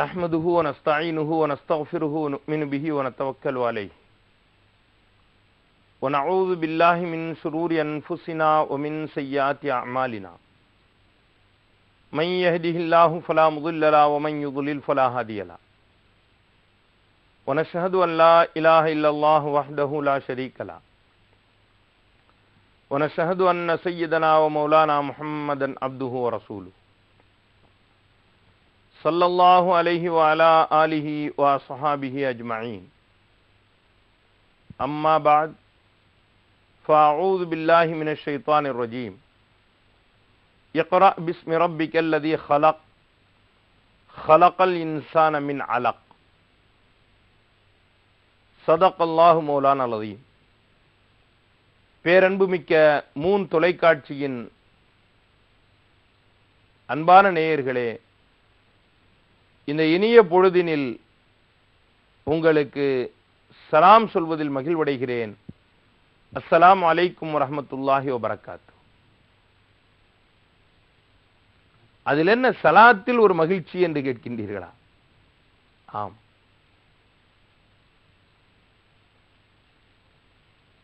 نحمده ونستعينه ونستغفره ونؤمن به ونتوكل عليه. ونعوذ بالله من شرور أنفسنا ومن سيئات أعمالنا. من يهده الله فلا مضل له ومن يضلل فلا هادي له. ونشهد أن لا إله إلا الله وحده لا شريك له. ونشهد أن سيدنا ومولانا محمدا عبده ورسوله. صلى الله عليه وعلى آله وصحابه أجمعين أما بعد فأعوذ بالله من الشيطان الرجيم اقرأ باسم ربك الذي خلق خلق الإنسان من علق صدق الله مولانا العظيم பேரன்புமிக்க Moon தொலைக்காட்சியின் அன்பான நேயர்களே இந்த இனிய பொழுதினில் உங்களுக்கு சலாம் சொல்வதில் மகிழ்வடைகிறேன். அஸ்ஸலாம் அலைக்கும் வரஹமத்துல்லாஹி வபரகாத்து அதில் என்ன சலாத்தில் ஒரு மகிழ்ச்சி என்று கேட்கின்றீர்களா? ஆம்.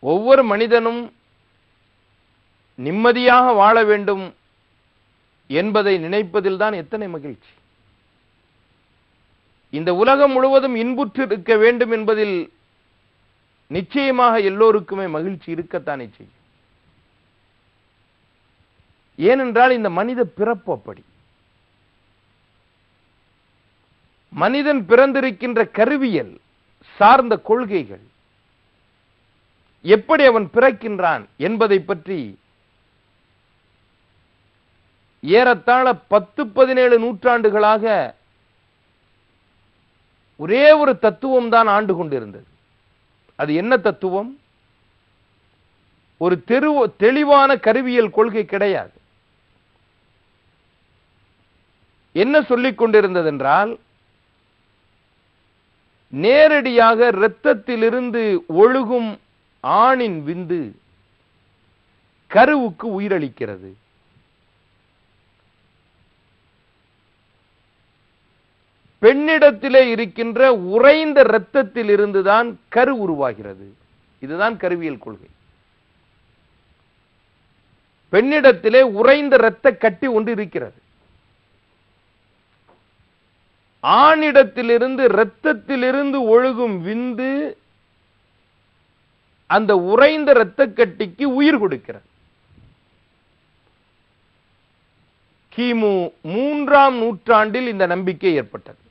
ஒவ்வொரு மனிதனும் நிம்மதியாக வாழ வேண்டும் என்பதை நினைப்பதில்தான் எத்தனை மகிழ்ச்சி. இந்த உலகம் முழுவதும் இன்புற்று இருக்க வேண்டும் என்பதில் நிச்சயமாக எல்லோருக்குமே மகிழ்ச்சி இருக்கத்தானே செய்யும். ஏனென்றால் இந்த மனித பிறப்பு அப்படி. மனிதன் பிறந்திருக்கின்ற கருவியல் சார்ந்த கொள்கைகள் எப்படி அவன் பிறக்கின்றான் என்பதை பற்றி ஏறத்தாழ பத்து பதினேழு நூற்றாண்டுகளாக ஒரே ஒரு தத்துவம் தான் ஆண்டு கொண்டிருந்தது. அது என்ன தத்துவம்? ஒரு தெரு தெளிவான கருவியல் கொள்கை கிடையாது. என்ன சொல்லிக் கொண்டிருந்தது என்றால் நேரடியாக இரத்தத்திலிருந்து ஒழுகும் ஆணின் விந்து கருவுக்கு உயிரளிக்கிறது. பெண்ணிடத்திலே இருக்கின்ற உறைந்த இரத்தத்தில் இருந்துதான் கரு உருவாகிறது. இதுதான் கருவியல் கொள்கை. பெண்ணிடத்திலே உறைந்த இரத்த கட்டி ஒன்று இருக்கிறது. ஆணிடத்திலிருந்து இரத்தத்திலிருந்து ஒழுகும் விந்து அந்த உறைந்த இரத்த கட்டிக்கு உயிர் கொடுக்கிறது. கிமு மூன்றாம் நூற்றாண்டில் இந்த நம்பிக்கை ஏற்பட்டது.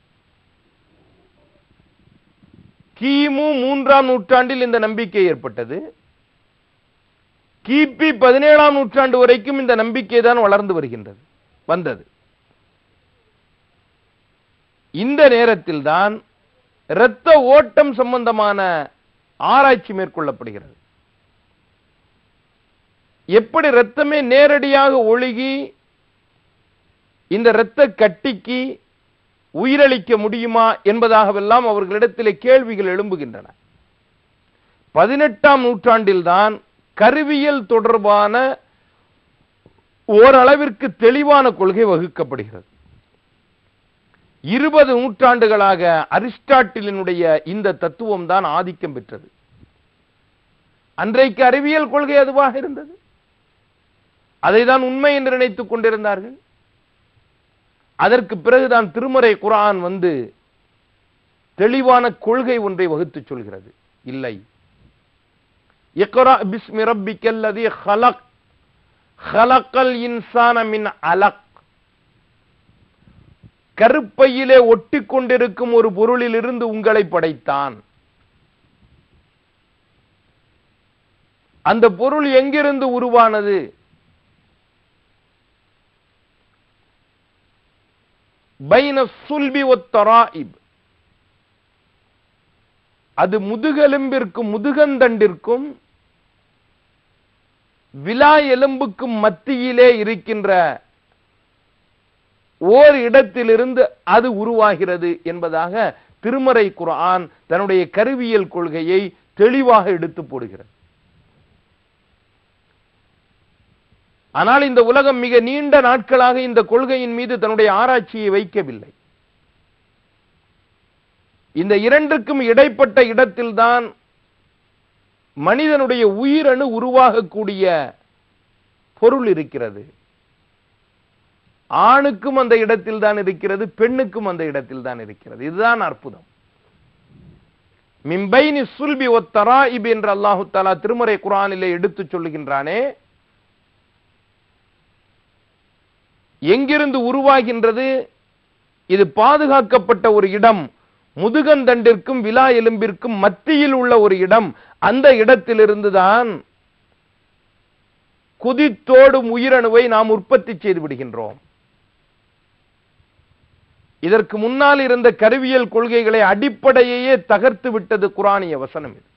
கிமு மூன்றாம் நூற்றாண்டில் இந்த நம்பிக்கை ஏற்பட்டது. கிபி பதினேழாம் நூற்றாண்டு வரைக்கும் இந்த நம்பிக்கை தான் வளர்ந்து வருகின்றது வந்தது. இந்த நேரத்தில் தான் இரத்த ஓட்டம் சம்பந்தமான ஆராய்ச்சி மேற்கொள்ளப்படுகிறது. எப்படி இரத்தமே நேரடியாக ஒழுகி இந்த இரத்த கட்டிக்கு உயிரளிக்க முடியுமா என்பதாகவெல்லாம் அவர்களிடத்திலே கேள்விகள் எழும்புகின்றன. பதினெட்டாம் நூற்றாண்டில்தான் கருவியல் தொடர்பான ஓரளவிற்கு தெளிவான கொள்கை வகுக்கப்படுகிறது. இருபது நூற்றாண்டுகளாக அரிஸ்டாட்டிலினுடைய இந்த தத்துவம் தான் ஆதிக்கம் பெற்றது. அன்றைக்கு அறிவியல் கொள்கை அதுவாக இருந்தது. அதை தான் உண்மை என்று நினைத்துக் கொண்டிருந்தார்கள். அதற்கு பிறகுதான் திருமறை குரான் வந்து தெளிவான கொள்கை ஒன்றை வகுத்து சொல்கிறது. இல்லை. அலக். கருப்பையிலே ஒட்டி கொண்டிருக்கும் ஒரு பொருளில் இருந்து உங்களை படைத்தான். அந்த பொருள் எங்கிருந்து உருவானது? பைன சுல்பி ஒத்தராயிப் அது முதுகெலும்பிற்கும் முதுகந்தண்டிற்கும் விலா எலும்புக்கும் மத்தியிலே இருக்கின்ற ஓர் இடத்திலிருந்து அது உருவாகிறது என்பதாக திருமறை குரான் தன்னுடைய கருவியல் கொள்கையை தெளிவாக எடுத்து போடுகிறது. ஆனால் இந்த உலகம் மிக நீண்ட நாட்களாக இந்த கொள்கையின் மீது தன்னுடைய ஆராய்ச்சியை வைக்கவில்லை. இந்த இரண்டுக்கும் இடைப்பட்ட இடத்தில்தான் மனிதனுடைய உயிரணு உருவாகக்கூடிய பொருள் இருக்கிறது. ஆணுக்கும் அந்த இடத்தில் தான் இருக்கிறது பெண்ணுக்கும் அந்த இடத்தில் தான் இருக்கிறது. இதுதான் அற்புதம். மிம்பைனி சுல்பி இப் என்று அல்லாஹு தாலா திருமறை குரானிலே எடுத்துச் சொல்லுகின்றானே எங்கிருந்து உருவாகின்றது? இது பாதுகாக்கப்பட்ட ஒரு இடம். முதுகந்தண்டிற்கும் விழா எலும்பிற்கும் மத்தியில் உள்ள ஒரு இடம். அந்த இடத்திலிருந்துதான் குதித்தோடும் உயிரணுவை நாம் உற்பத்தி செய்து விடுகின்றோம். இதற்கு முன்னால் இருந்த கருவியல் கொள்கைகளை அடிப்படையே தகர்த்து விட்டது குரானிய வசனம் இது.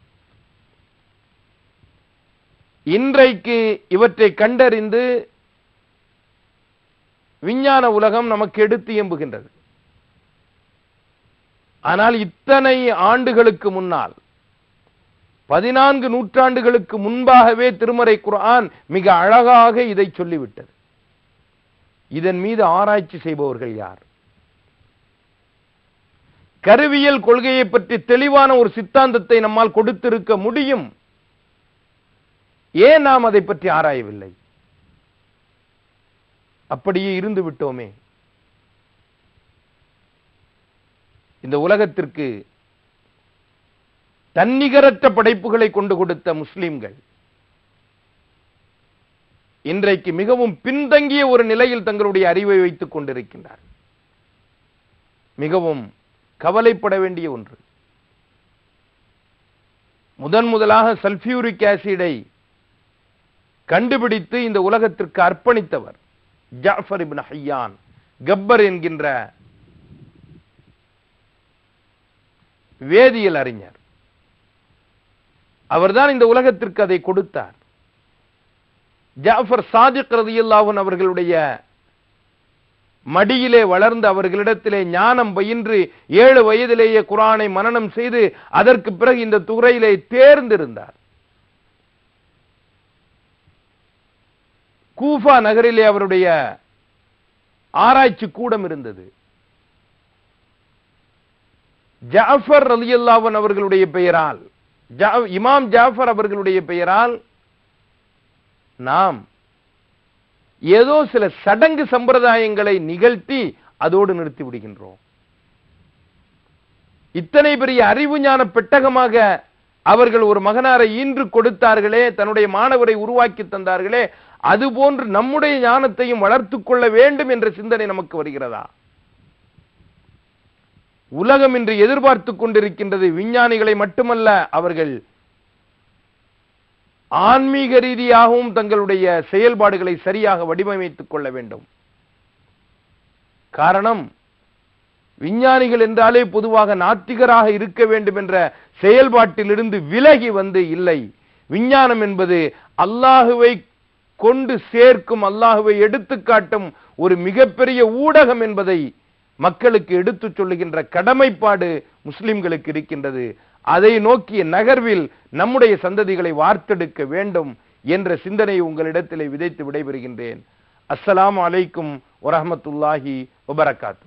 இன்றைக்கு இவற்றை கண்டறிந்து விஞ்ஞான உலகம் நமக்கு எடுத்து எம்புகின்றது ஆனால் இத்தனை ஆண்டுகளுக்கு முன்னால் பதினான்கு நூற்றாண்டுகளுக்கு முன்பாகவே திருமறை குரான் மிக அழகாக இதை சொல்லிவிட்டது. இதன் மீது ஆராய்ச்சி செய்பவர்கள் யார்? கருவியல் கொள்கையை பற்றி தெளிவான ஒரு சித்தாந்தத்தை நம்மால் கொடுத்திருக்க முடியும். ஏன் நாம் அதை பற்றி ஆராயவில்லை? அப்படியே இருந்து விட்டோமே. இந்த உலகத்திற்கு தன்னிகரற்ற படைப்புகளை கொண்டு கொடுத்த முஸ்லிம்கள் இன்றைக்கு மிகவும் பின்தங்கிய ஒரு நிலையில் தங்களுடைய அறிவை வைத்துக் கொண்டிருக்கின்றார் மிகவும் கவலைப்பட வேண்டிய ஒன்று. முதன் முதலாக சல்பியூரிக் ஆசிடை கண்டுபிடித்து இந்த உலகத்திற்கு அர்ப்பணித்தவர் ஜாஃபர் இப்னு ஹையான் கப்பர் என்கின்ற வேதியியல் அறிஞர். அவர்தான் இந்த உலகத்திற்கு அதை கொடுத்தார். ஜாஃபர் சாதிக் ரதியுல்லாஹன் அவர்களுடைய மடியிலே வளர்ந்து அவர்களிடத்திலே ஞானம் பயின்று ஏழு வயதிலேயே குரானை மனனம் செய்து அதற்கு பிறகு இந்த துறையிலே தேர்ந்திருந்தார். கூஃபா நகரிலே அவருடைய ஆராய்ச்சி கூடம் இருந்தது. ஜாஃபர் ரலியல்லாவன் அவர்களுடைய பெயரால் இமாம் ஜாஃபர் அவர்களுடைய பெயரால் நாம் ஏதோ சில சடங்கு சம்பிரதாயங்களை நிகழ்த்தி அதோடு நிறுத்தி விடுகின்றோம். இத்தனை பெரிய அறிவு ஞான பெட்டகமாக அவர்கள் ஒரு மகனாரை ஈன்று கொடுத்தார்களே தன்னுடைய மாணவரை உருவாக்கி தந்தார்களே அதுபோன்று நம்முடைய ஞானத்தையும் வளர்த்துக் கொள்ள வேண்டும் என்ற சிந்தனை நமக்கு வருகிறதா? உலகம் இன்று எதிர்பார்த்துக் கொண்டிருக்கின்றது விஞ்ஞானிகளை மட்டுமல்ல அவர்கள் ஆன்மீக ரீதியாகவும் தங்களுடைய செயல்பாடுகளை சரியாக வடிவமைத்துக் கொள்ள வேண்டும். காரணம் விஞ்ஞானிகள் என்றாலே பொதுவாக நாத்திகராக இருக்க வேண்டும் என்ற செயல்பாட்டிலிருந்து விலகி வந்து இல்லை. விஞ்ஞானம் என்பது அல்லாஹுவை கொண்டு சேர்க்கும் அல்லாஹுவை எடுத்துக்காட்டும் ஒரு மிகப்பெரிய ஊடகம் என்பதை மக்களுக்கு எடுத்துச் சொல்லுகின்ற கடமைப்பாடு முஸ்லிம்களுக்கு இருக்கின்றது. அதை நோக்கிய நகர்வில் நம்முடைய சந்ததிகளை வார்த்தெடுக்க வேண்டும் என்ற சிந்தனையை உங்களிடத்திலே விதைத்து விடைபெறுகின்றேன். அஸ்ஸலாம் அலைக்கும் வரஹ்மத்துல்லாஹி வபரகாத்து